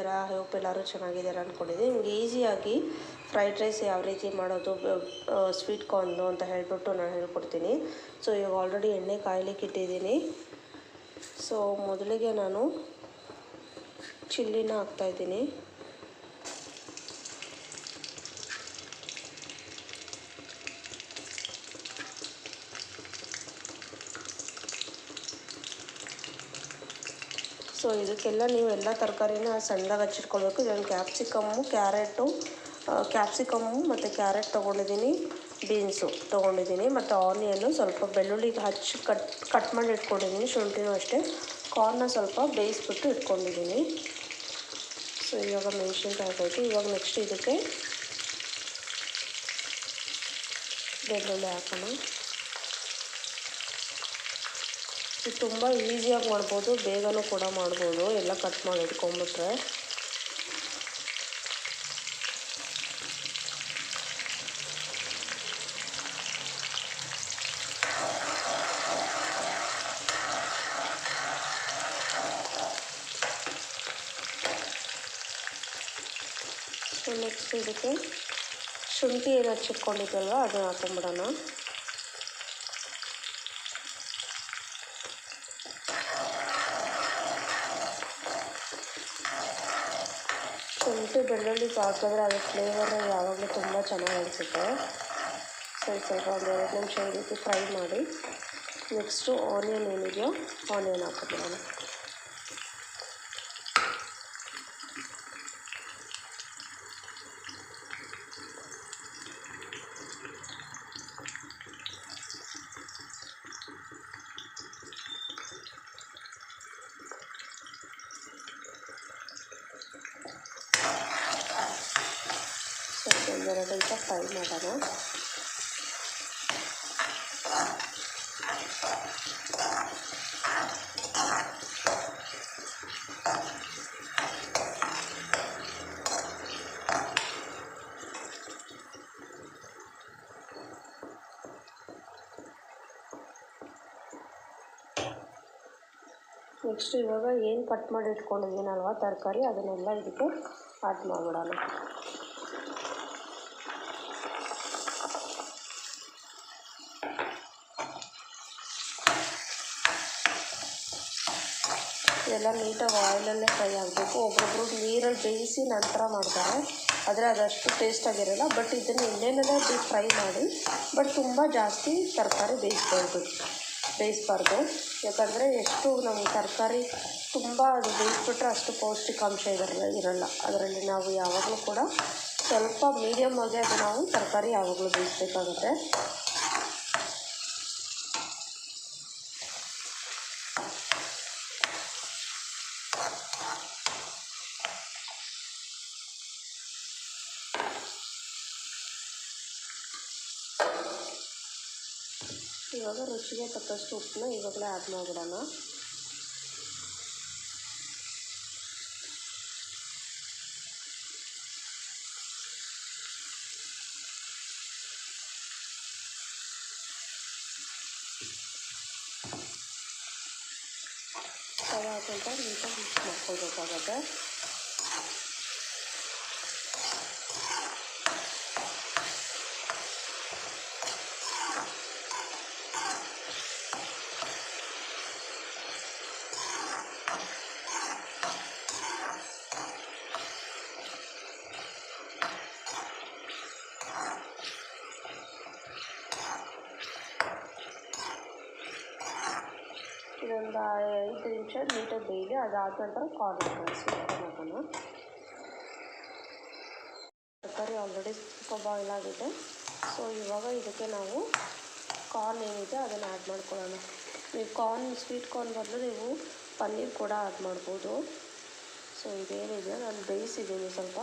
ಎಲ್ಲರೂ ಚೆನ್ನಾಗಿದ್ದೀರಾ ಅಂದ್ಕೊಂಡಿದ್ದೀನಿ ನಿಮ್ಗೆ ಈಸಿಯಾಗಿ ಫ್ರೈಡ್ ರೈಸ್ ಯಾವ ರೀತಿ ಮಾಡೋದು ಸ್ವೀಟ್ ಕಾರ್ನು ಅಂತ ಹೇಳಿಬಿಟ್ಟು ನಾನು ಹೇಳ್ಕೊಡ್ತೀನಿ. ಸೊ ಇವಾಗ ಆಲ್ರೆಡಿ ಎಣ್ಣೆ ಕಾಯ್ಲಿಕ್ಕೆ ಇಟ್ಟಿದ್ದೀನಿ. ಸೊ ಮೊದಲಿಗೆ ನಾನು ಚಿಲ್ಲಿನ ಹಾಕ್ತಾಯಿದ್ದೀನಿ ಸೊ ಇದಕ್ಕೆಲ್ಲ ನೀವು ಎಲ್ಲ ತರಕಾರಿನ ಸಣ್ಣದಾಗಿ ಹಚ್ಚಿಟ್ಕೊಳ್ಬೇಕು. ಇದೊಂದು ಕ್ಯಾಪ್ಸಿಕಮ್ಮು ಕ್ಯಾರೆಟು ಕ್ಯಾಪ್ಸಿಕಮ್ಮು ಮತ್ತು ಕ್ಯಾರೆಟ್ ತೊಗೊಂಡಿದ್ದೀನಿ. ಬೀನ್ಸು ತೊಗೊಂಡಿದ್ದೀನಿ. ಮತ್ತು ಆನಿಯನ್ನು ಸ್ವಲ್ಪ ಬೆಳ್ಳುಳ್ಳಿಗೆ ಹಚ್ಚಿ ಕಟ್ ಕಟ್ ಮಾಡಿ ಇಟ್ಕೊಂಡಿದ್ದೀನಿ. ಶುಂಠಿನೂ ಅಷ್ಟೇ. ಕಾರ್ನ ಸ್ವಲ್ಪ ಬೇಯಿಸ್ಬಿಟ್ಟು ಇಟ್ಕೊಂಡಿದ್ದೀನಿ. ಸೊ ಇವಾಗ ಮೆಣಸಿನ್ಕಾಯಿ ಹಾಕೈತಿ ಇವಾಗ ನೆಕ್ಸ್ಟ್ ಇದಕ್ಕೆ ಬೆಳ್ಳುಳ್ಳಿ ಹಾಕೋಣ. ಇದು ತುಂಬ ಈಸಿಯಾಗಿ ಮಾಡ್ಬೋದು. ಬೇಗನೂ ಕೂಡ ಮಾಡ್ಬೋದು. ಎಲ್ಲ ಕಟ್ ಮಾಡಿ ಇಟ್ಕೊಂಬಿಟ್ರೆ ನೆಕ್ಸ್ಟ್ ಇದಕ್ಕೆ ಶುಂಠಿ ಏನು ಹಚ್ಚಿಟ್ಕೊಂಡಿದ್ದಲ್ವ ಅದನ್ನ ಹಾಕೊಂಬಿಡೋಣ ಶುಂಠಿ ಬೆಳ್ಳುಳ್ಳಿ ಹಾಕಿದ್ರೆ ಅದ್ರ ಫ್ಲೇವರ್ ಯಾವಾಗಲೂ ತುಂಬ ಚೆನ್ನಾಗಿ ಅನಿಸುತ್ತೆ. ಸ್ವಲ್ಪ ಸ್ವಲ್ಪ ಒಂದು ಎರಡು ನಿಮಿಷ ಈ ರೀತಿ ಫ್ರೈ ಮಾಡಿ ನೆಕ್ಸ್ಟು ಆನಿಯನ್ ಏನಿದೆಯೋ ಆನಿಯನ್ ಹಾಕಿಬಿಡೋಣ. ಸ್ವಲ್ಪ ಒಂದೆರಡು ನಿಮಿಷ ಫ್ರೈ ಮಾಡೋಣ. ನೆಕ್ಸ್ಟ್ ಇವಾಗ ಏನು ಕಟ್ ಮಾಡಿ ಇಟ್ಕೊಂಡಿದ್ದೀನಲ್ವ ತರಕಾರಿ, ಅದನ್ನೆಲ್ಲ ಇದಕ್ಕೆ ಆಡ್ ಮಾಡಿಬಿಡೋಣ. ಇದೆಲ್ಲ ನೀಟಾಗಿ ಆಯಿಲಲ್ಲೇ ಫ್ರೈ ಆಗಬೇಕು. ಒಬ್ಬೊಬ್ಬರು ನೀರಲ್ಲಿ ಬೇಯಿಸಿ ನಂತರ ಮಾಡ್ತಾರೆ. ಆದರೆ ಅದಷ್ಟು ಟೇಸ್ಟಾಗಿರಲ್ಲ ಬಟ್ ಇದನ್ನು ಡೀಪ್ ಫ್ರೈ ಮಾಡಿ ಬಟ್ ತುಂಬ ಜಾಸ್ತಿ ತರಕಾರಿ ಬೇಯಿಸ್ಬಾರ್ದು. ಬೇಯಿಸ್ಬಾರ್ದು. ಯಾಕಂದರೆ ಎಷ್ಟು ನಮಗೆ ತರಕಾರಿ ತುಂಬ ಅದು ಬೇಯಿಸ್ಬಿಟ್ರೆ ಅಷ್ಟು ಪೌಷ್ಟಿಕಾಂಶ ಇರಲ್ಲ ಇರಲ್ಲ. ಅದರಲ್ಲಿ ನಾವು ಯಾವಾಗಲೂ ಕೂಡ ಸ್ವಲ್ಪ ಮೀಡಿಯಮ್ ಆಗಿ ಅದು ನಾವು ತರಕಾರಿ ಯಾವಾಗಲೂ ಬೇಯಿಸ್ಬೇಕಾಗುತ್ತೆ. ಇವಾಗ ರುಚಿಗೆ ತಕ್ಕಷ್ಟು ಉಪ್ಪನ್ನ ಇವಾಗಲೇ ಆ್ಯಡ್ ಮಾಡಿಬಿಡೋಣ. ತವ ಹಾಕೊಂತ ನೀಟಾಗಿ ಮಿಕ್ಸ್ ಮಾಡ್ಕೊಳ್ಬೇಕಾಗತ್ತೆ. ಇದೊಂದು ಐದು ನಿಮಿಷ ನೀಟಾಗಿ ಬೇಯಲಿ ಅದಾದ ನಂತರ ಕಾರ್ನ್ ಹಾಕೋಣ ತರಕಾರಿ ಆಲ್ರೆಡಿ ಸ್ವಲ್ಪ ಬಾಯ್ಲ್ ಆಗಿದೆ. ಸೊ ಇವಾಗ ಇದಕ್ಕೆ ನಾವು ಕಾರ್ನ್ ಏನಿದೆ ಅದನ್ನು ಆ್ಯಡ್ ಮಾಡ್ಕೊಳ್ಳೋಣ. ನೀವು ಕಾರ್ನ್ ಸ್ವೀಟ್ ಕಾರ್ನ್ ಬದಲು ನೀವು ಪನ್ನೀರ್ ಕೂಡ ಆ್ಯಡ್ ಮಾಡ್ಬೋದು. ಸೊ ಇದೇನಿದೆ, ನಾನು ಬೇಯಿಸಿದ್ದೀನಿ ಸ್ವಲ್ಪ.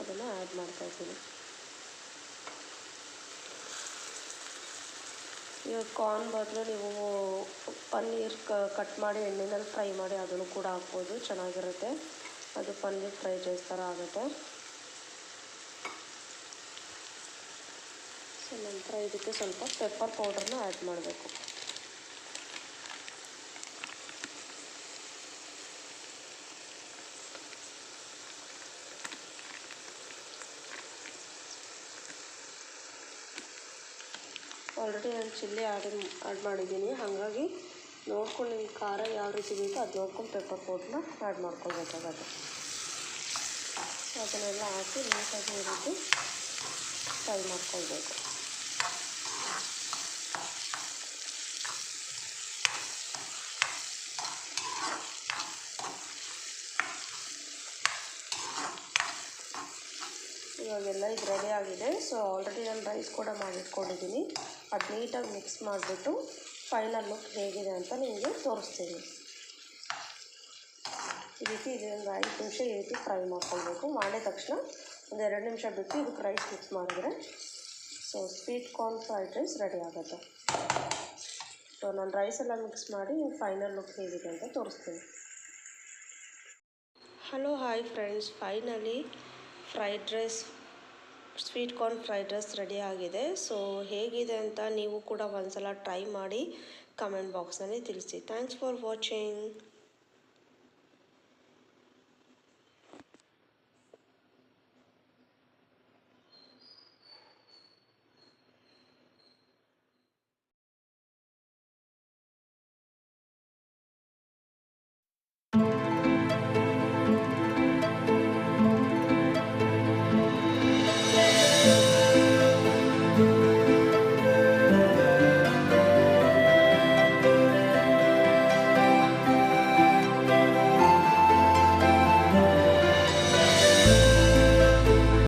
ಅದನ್ನು ಆ್ಯಡ್ ಮಾಡ್ತಾಯಿದ್ದೀನಿ ಇವಾಗ ಕಾರ್ನ್ ಬದಲು ನೀವು ಪನ್ನೀರ್ ಕಟ್ ಮಾಡಿ ಎಣ್ಣೆನಲ್ಲಿ ಫ್ರೈ ಮಾಡಿ ಅದನ್ನು ಕೂಡ ಹಾಕ್ಬೋದು, ಚೆನ್ನಾಗಿರುತ್ತೆ. ಅದು ಪನ್ನೀರ್ ಫ್ರೈಡ್ ರೈಸ್ ಥರ ಆಗುತ್ತೆ. ಸೊ, ನಂತರ ಇದಕ್ಕೆ ಸ್ವಲ್ಪ ಪೆಪ್ಪರ್ ಪೌಡರ್ನ ಆ್ಯಡ್ ಮಾಡಬೇಕು. ಆಲ್ರೆಡಿ ನಾನು ಚಿಲ್ಲಿ ಆ್ಯಡ್ ಆ್ಯಡ್ ಮಾಡಿದ್ದೀನಿ. ಹಾಗಾಗಿ ನೋಡ್ಕೊಂಡು ನಿಮ್ಗೆ ಖಾರ ಯಾವ ರೀತಿ ಬೇಕೋ ಅದು ನೋಡ್ಕೊಂಡು ಪೆಪ್ಪರ್ ಪೌಡ್ರನ್ನ ಆ್ಯಡ್ ಮಾಡ್ಕೊಳ್ಬೇಕಾಗತ್ತೆ. ಅದನ್ನೆಲ್ಲ ಹಾಕಿ ನೀಟಾಗಿ ರೀತಿ ಫ್ರೈ ಮಾಡ್ಕೊಳ್ಬೇಕು. ಇವಾಗೆಲ್ಲ ಇದು ರೆಡಿ ಆಗಿದೆ. ಸೊ ಆಲ್ರೆಡಿ ನಾನು ರೈಸ್ ಕೂಡ ಮಾಡಿಟ್ಕೊಂಡಿದ್ದೀನಿ. ಅದು ನೀಟಾಗಿ ಮಿಕ್ಸ್ ಮಾಡಿಬಿಟ್ಟು ಫೈನಲ್ ಲುಕ್ ಹೇಗಿದೆ ಅಂತ ನಿಮಗೆ ತೋರಿಸ್ತೀನಿ. ಈ ರೀತಿ ಇದೊಂದು ಐದು ನಿಮಿಷ ಈ ರೀತಿ ಫ್ರೈ ಮಾಡ್ಕೊಳ್ಬೇಕು. ಮಾಡಿದ ತಕ್ಷಣ ಒಂದು ಎರಡು ನಿಮಿಷ ಬಿಟ್ಟು ಇದಕ್ಕೆ ರೈಸ್ ಮಿಕ್ಸ್ ಮಾಡಿದ್ರೆ so, sweet corn fried rice ready ಆಗುತ್ತೆ. ಸೊ, ನಾನು ರೈಸ್ ಎಲ್ಲ ಮಿಕ್ಸ್ ಮಾಡಿ ಫೈನಲ್ ಲುಕ್ ಹೇಗಿದೆ ಅಂತ ತೋರಿಸ್ತೀನಿ. Hello, hi friends. Finally fried rice sweet corn fried rice ready ಆಗಿದೆ. ಸೊ ಹೇಗಿದೆ ಅಂತ ನೀವು ಕೂಡ ಒಂದ್ಸಲ ಟ್ರೈ ಮಾಡಿ ಕಮೆಂಟ್ ಬಾಕ್ಸ್ನಲ್ಲಿ ತಿಳಿಸಿ. Thanks for watching